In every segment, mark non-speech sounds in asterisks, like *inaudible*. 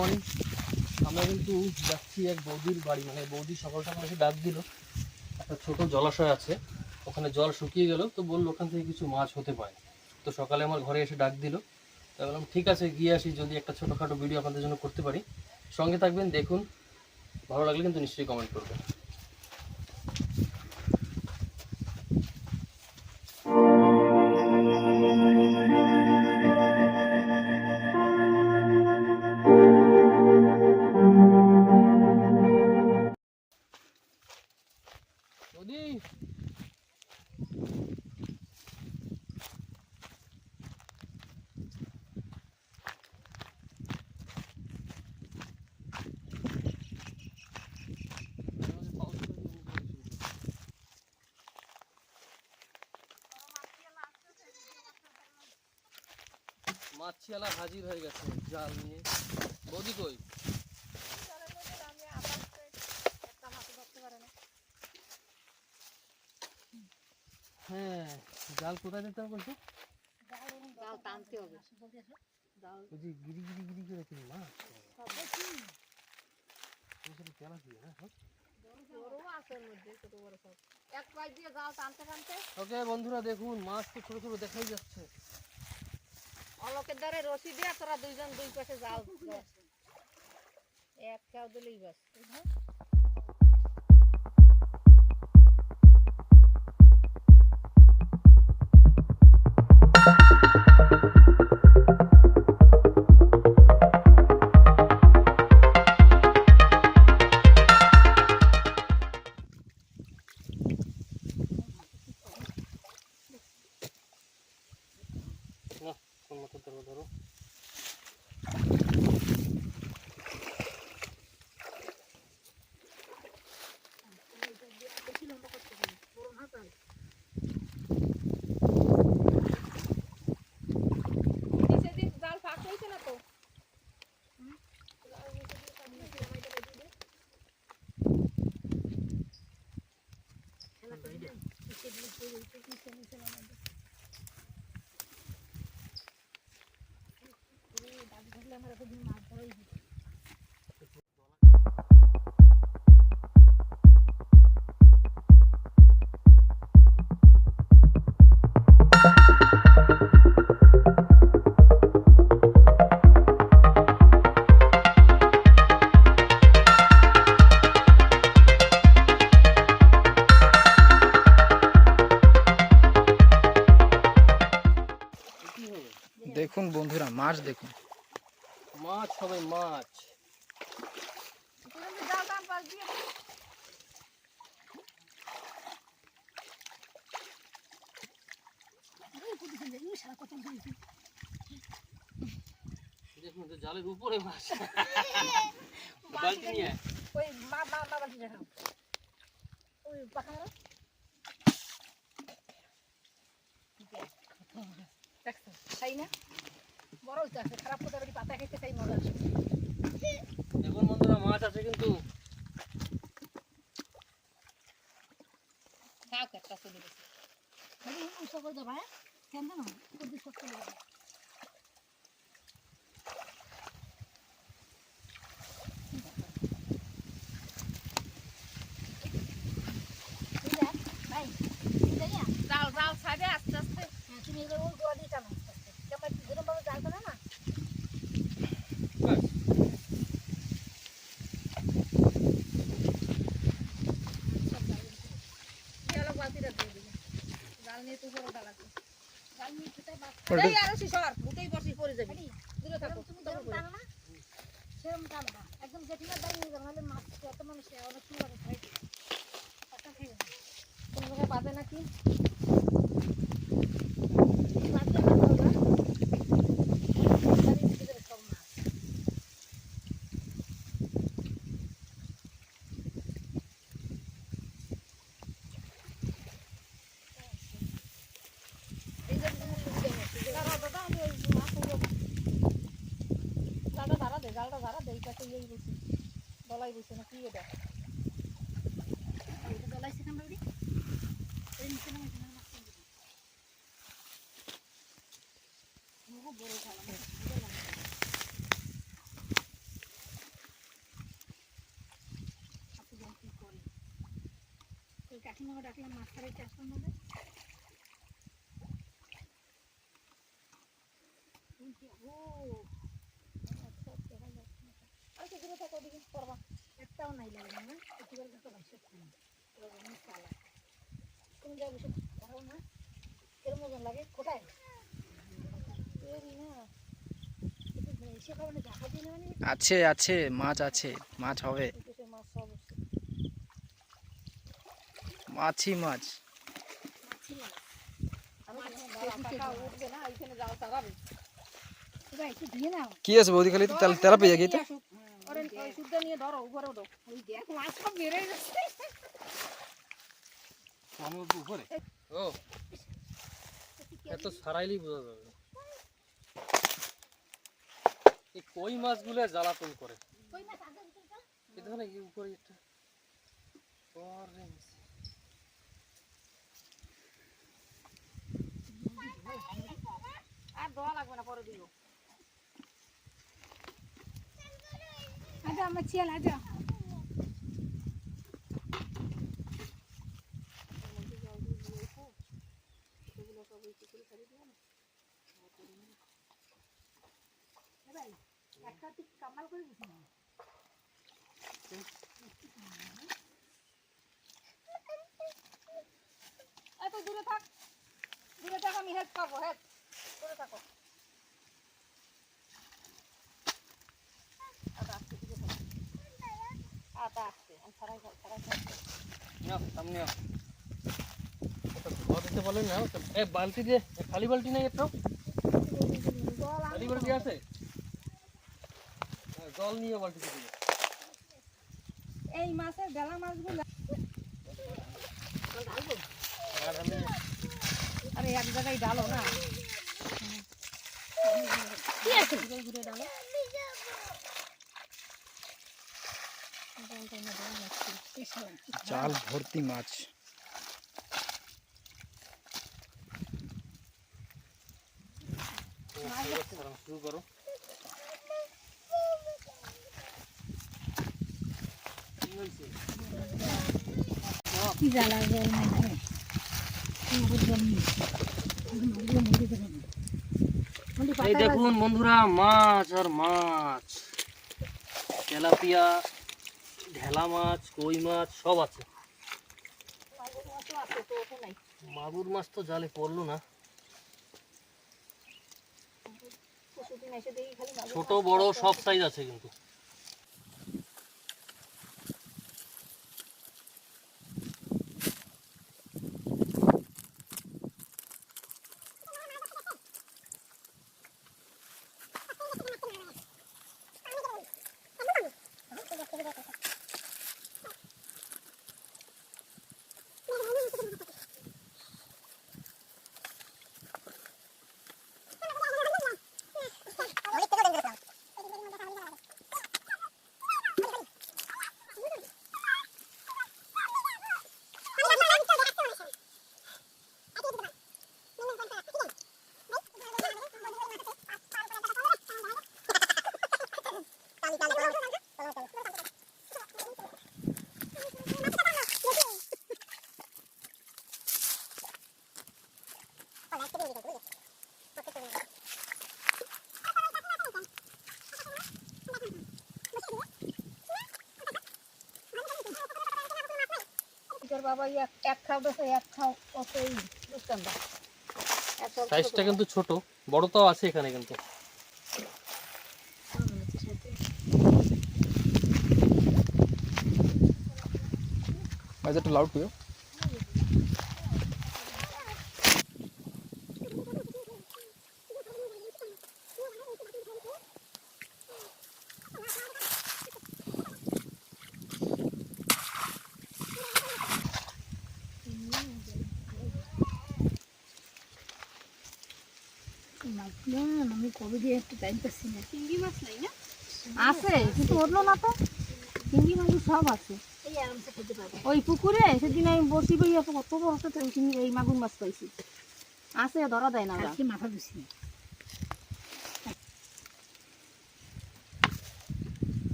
Morning আমরা কিন্তু যাচ্ছি এক বৌদির বাড়ি মানে বৌদি সকাল সকাল এসে ডাক দিল। একটা ছোট জলাশয় আছে, ওখানে জল শুকিয়ে গেল, তো বলল ওখান থেকে কিছু মাছ হতে পারে। তো সকালে আমার ঘরে এসে ডাক দিল। তো বললাম, ঠিক আছে, গিয়ে আসি, যদি একটা ছোটোখাটো ভিডিও আপনাদের জন্য করতে পারি। সঙ্গে থাকবেন, দেখুন, ভালো লাগলে কিন্তু নিশ্চয়ই কমেন্ট করবেন। মাছিয়ালা হাজির হয়ে গেছে জাল নিয়ে। বৌদি কই? হ্যাঁ জাল কোথায় দিতে হবে বলছো জাল টানতে হবে। ওই যে গিরি গিরি গিরি করে তুমি মাছ ওখানে তেলা হ্যাঁ টানতে ওকে বন্ধুরা দেখুন মাছ তো ছোট ছোট দেখাই যাচ্ছে। অলোকের দ্বারে রশি দিয়া তোরা দুইজন দুই পাশে যাও। এক কেউ দিলেই বাস এ কি হবে দেখুন বন্ধুরা মাছ দেখুন মাছ হবে মাছ জাল টান পাশ দিয়ে দেখুন তো জালের উপরে মাছ। *laughs* বালতি নিয়ে ওই মা মা মা বাকি দেখাও। ওই পাখা মারো দেখছ তাই না বড় হইতে আছে খারাপ কথা বলি পাতা খেতে চাই মজা আসে দেখুন বন্ধুরা মাছ আছে কিন্তু থাক একটা চলে গেছে উৎসব করে দেবা হ্যাঁ কেন না করবি সব চলে যাবে জাল জাল ছাড়ে আস্তে আস্তে তুমি এবার ওই গোড়া দিয়ে টানো আস্তে আস্তে কেমন যেরকম ভাবে জাল টানে না ব্যাস। সব জাল গেলো বালতিটা দিয়ে দিলে জাল নিয়ে তো বড়টা লাগবে জাল নিয়ে কোথায় ডালটা ঝাড়া দেই কাছে এই বসি দলাই বসে না, কি এটা? কাকিমাকে ডাকলাম মাছ খাবে চাষ করবে আছে আছে, মাছ আছে, মাছ হবে। মাছ মাছ। কি আছে বৌদি খালি? তেলা পেয়ে ওরে ওই শুদ্ধ নিয়ে ধরো উপরে ওঠো ওই দেখ মাছ সব বেড়ে যাচ্ছে আমি উঠবো উপরে ও এত সারাইলেই বোঝা যাবে এই কই মাছগুলো জ্বালাতন করে। এই দেখো এই উপরে একটা। আর দোয়া লাগবে না পরে দিব। আচ্ছা আমার চিয়াল আচ্ছা একটা ঠিক কামাল করে দিছি না এত দূরে থাক দূরে থাক আমি হেড পাবো হেড দূরে থাকো আদা আসতে দূরে থাকো আদা আসতে আমি ছাড়াই খাও ছাড়াই খাও নাও, সামনে আও। ওটা ধোয়া দিতে বলেন না ওটা- বালতি দিয়ে খালি বালতি নেই একটু। খালি বালতি আছে? হ্যাঁ, জল নিয়ে বালতি দিয়ে এই মাছের গেলা মাছগুলো আরে এক জায়গায় ডালো না। ঘুরে ডালো। জাল ভর্তি মাছ শুরু করো কি হয়েছে কি জ্বালা জল নাই ঘরে আমার জল নেই মুড়ি মুড়ি দেবে মুড়ি এই পাতা দেখুন বন্ধুরা, মাছ আর মাছ। তেলাপিয়া। ঢেলা মাছ, কই মাছ, সব আছে। মাগুর মাছ তো জালে পড়ল না। ছোট, বড় সব সাইজ আছে কিন্তু। বাবা এক এক খাও বেশি এক খাও। অতই বুঝতাম না সাইজটা কিন্তু ছোট বড় তো আছে এখানে কিন্তু। বাজারটা লাউড করো মাছগুলো আমি কবে দিয়ে একটু টাইম পাচ্ছি না। চিংড়ি মাছ নাই না? আছে কিন্তু উঠল না তো। চিংড়ি মাছ সব আছে। ওই পুকুরে সেদিন আমি বসি বই কত বড় চিংড়ি এই মাগুর মাছ পাইছি। আছে ধরা দেয় না। মাথা দিছি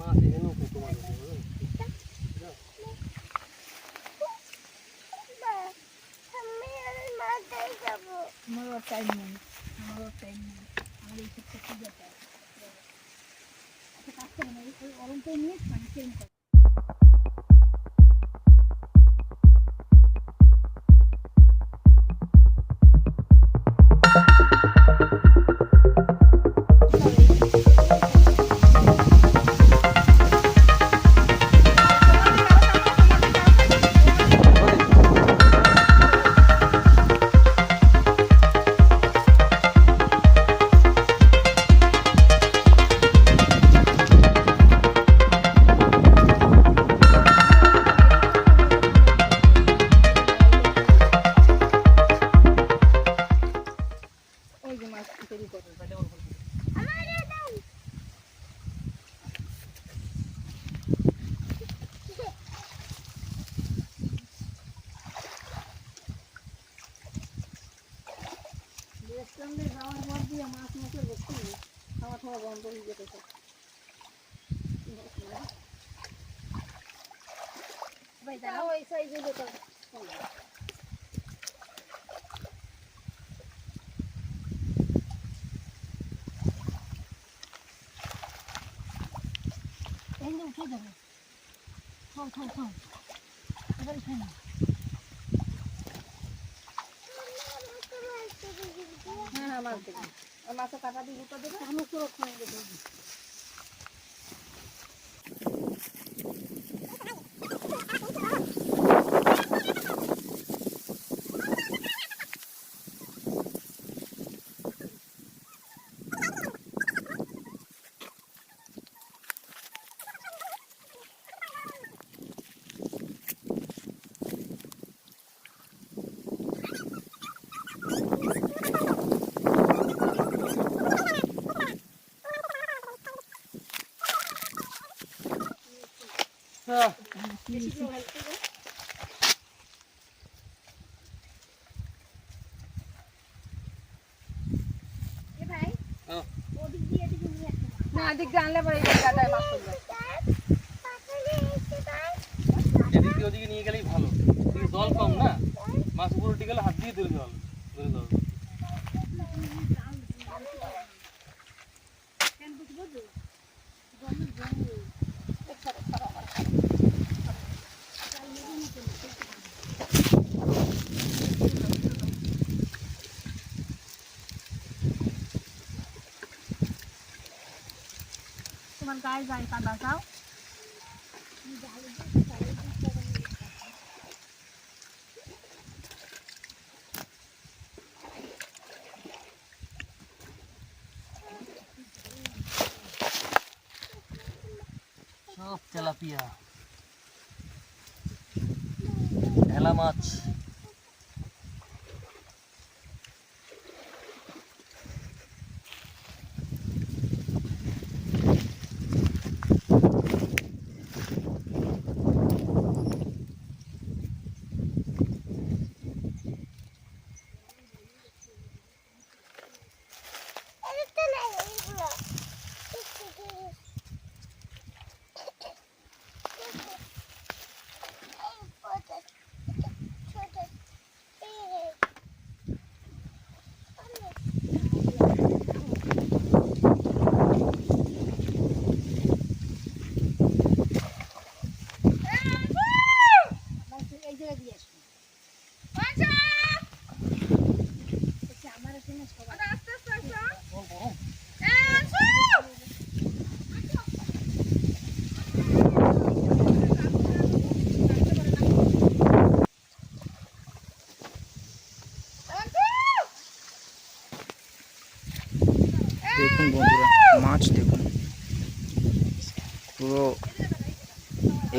মাছ এখানেও কত মাছ? আমারও টাইম নেই আমারও টাইম নেই আমার এই ক্ষেত্রে কি ব্যাপার কাজ করে না এই অরমটা নিয়ে পানি চেঞ্জ হ্যাঁ মাছ দেখি। মাছের কাটা দিয়ে দুটো দেবে আমি পুরো না এদিক দিয়ে আনলে পরে এই যে মাছ পড়বে এদিক দিয়ে ওদিকে নিয়ে গেলেই ভালো। জল কম না? মাছ উপরে উঠে গেলে হাত দিয়ে ধরে জল ধরে জল তোমার গায়ে যায় কাদা খাও সব তেলাপিয়া ঢেলা মাছ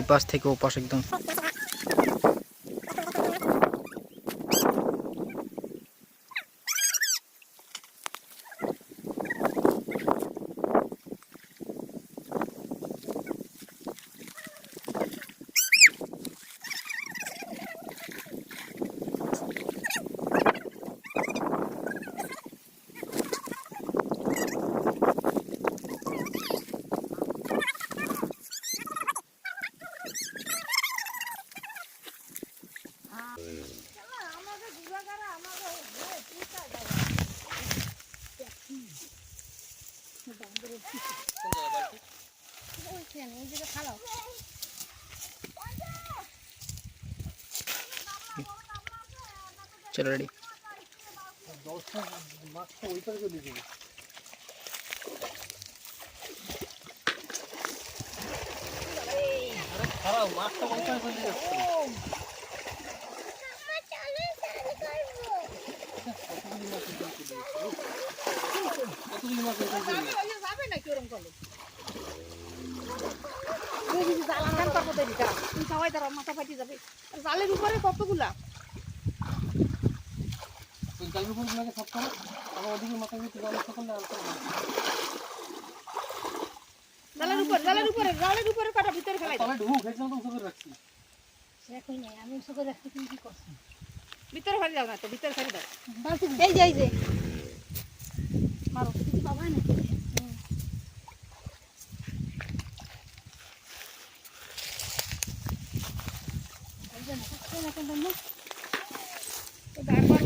পাশ থেকে ও পাশ একদম চলে যাচ্ছে? যাবে না কি ওরকম যদি জাল আনতে পারব তুই সবাই তারা মাথা ফাটি যাবে জালের উপরে কতগুলা ওই জালের উপর গুলোকে থাকতে আবার ওদিকে মাথা দিয়ে জল আসতে করলে হবে জালের উপর জালের উপরে জালের উপরে কাটা ভিতরে ফেলাই তবে ঢুক এখানে তো উঁচু করে রাখছি দেখই নাই আমি উঁচু করে রাখতে তুমি কি করছ? ভিতরে ফেলে দাও না তো ভিতরে ফেলে দাও। এই যে এই যে। মারো কিছু পাবা না? তো বারবার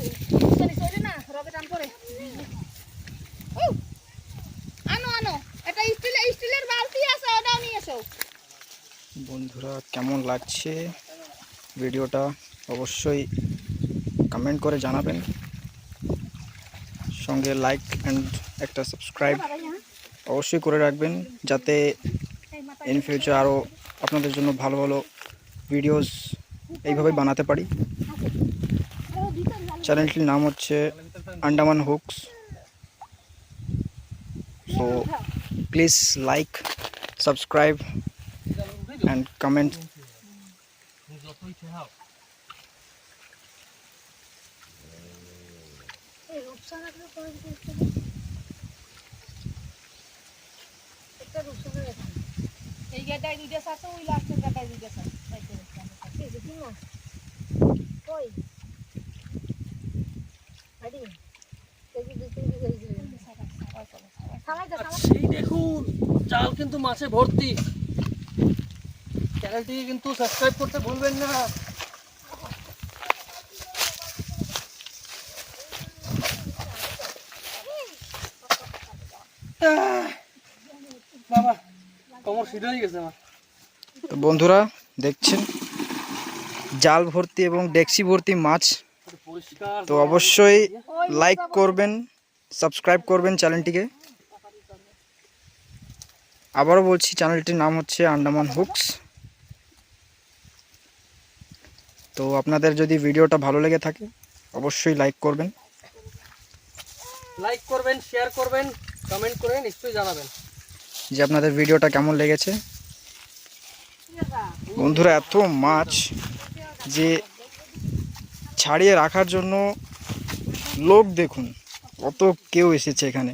সরি সরি না রবে টান করে ও আনো আনো এটা স্টিলের স্টিলের বালতি আছে ওটাও নিয়ে এসো বন্ধুরা কেমন লাগছে ভিডিওটা, অবশ্যই কমেন্ট করে জানাবেন। সঙ্গে লাইক অ্যান্ড একটা সাবস্ক্রাইব অবশ্যই করে রাখবেন, যাতে ইন ফিউচার আরও আপনাদের জন্য ভালো ভালো ভিডিওস এইভাবে বানাতে পারি। চ্যানেলটির নাম হচ্ছে Andaman hooks so please like subscribe and comment যতই ঠেহাও এই গাডায় দুইটা আছে ওই লাস্টের গাডায় দুইটা দেখুন জাল কিন্তু মাছে ভর্তি। চ্যানেলটিকে কিন্তু সাবস্ক্রাইব করতে ভুলবেন না। বাবা কমর সিধা হয়ে গেছে আমার। তো বন্ধুরা দেখছেন? জাল ভর্তি এবং ডেক্সি ভর্তি মাছ। তো অবশ্যই লাইক করবেন সাবস্ক্রাইব করবেন চ্যানেলটিকে। আবারও বলছি চ্যানেলটির নাম হচ্ছে আন্ডামান হুকস তো আপনাদের যদি ভিডিওটা ভালো লেগে থাকে অবশ্যই লাইক করবেন। লাইক করবেন শেয়ার করবেন কমেন্ট করে নিশ্চয়ই জানাবেন। যে আপনাদের ভিডিওটা কেমন লেগেছে। বন্ধুরা এত মাছ যে ছাড়িয়ে রাখার জন্য লোক দেখুন কত কেউ এসেছে এখানে।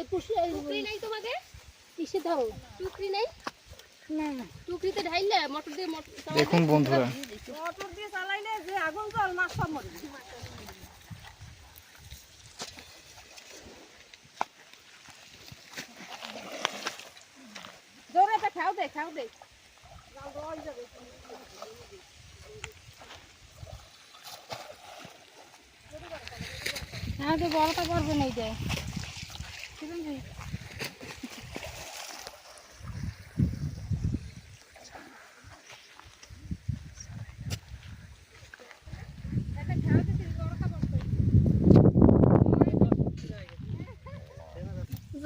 এই টুকরি নেই তোমাদের? কিসে ধরো। টুকরি নেই? না। টুকরিতে ঢাইলে মোটর দিয়ে মোটর দেখুন বন্ধুরা। মোটর দিয়ে চালাইলে যে আগুন জল মাছ সব মরে যাবে। জোরে তো খাও দে খাও দে। তো বড়টা করবে নেই দে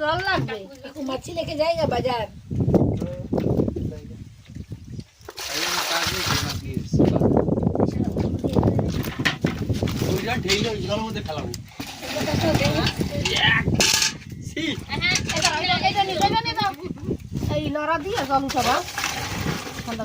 জল লাগবে? একটু মাছি লেখে যাই গা বাজার। এই লড়া দিয়ে জল উঠাবা। ঠান্ডা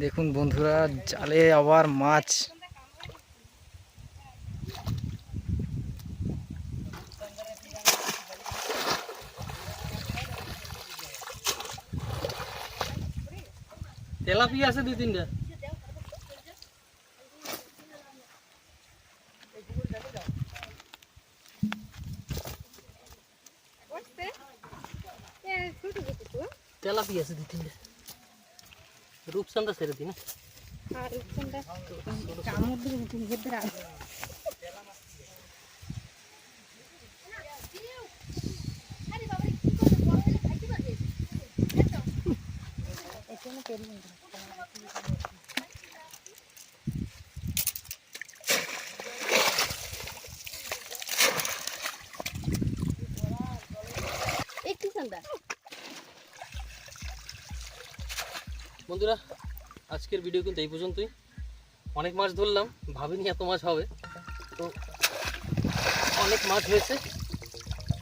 দেখুন বন্ধুরা জালে আবার মাছ। তেলাপিয়া আছে দুই তিনটা। তেলাপিয়া আছে দুই তিনটা। রূপসান্দা ছেড়ে দিন দিয়ে বন্ধুরা, আজকের ভিডিও কিন্তু এই পর্যন্তই। অনেক মাছ ধরলাম, ভাবিনি এত মাছ হবে। তো অনেক মাছ হয়েছে।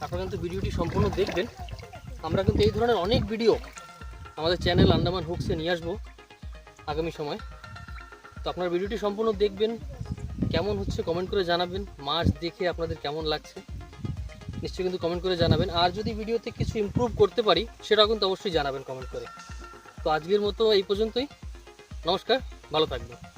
আপনারা কিন্তু ভিডিওটি সম্পূর্ণ দেখবেন। আমরা কিন্তু এই ধরনের অনেক ভিডিও আমাদের চ্যানেল আন্দামান হুকসে নিয়ে আসব আগামী সময়। তো আপনারা ভিডিওটি সম্পূর্ণ দেখবেন, কেমন হচ্ছে কমেন্ট করে জানাবেন, মাছ দেখে আপনাদের কেমন লাগছে, নিশ্চয়ই কিন্তু কমেন্ট করে জানাবেন। আর যদি ভিডিওতে কিছু ইমপ্রুভ করতে পারি, সেটাও কিন্তু অবশ্যই জানাবেন কমেন্ট করে। তো আজকের মতো এই পর্যন্তই। নমস্কার ভালো থাকবেন।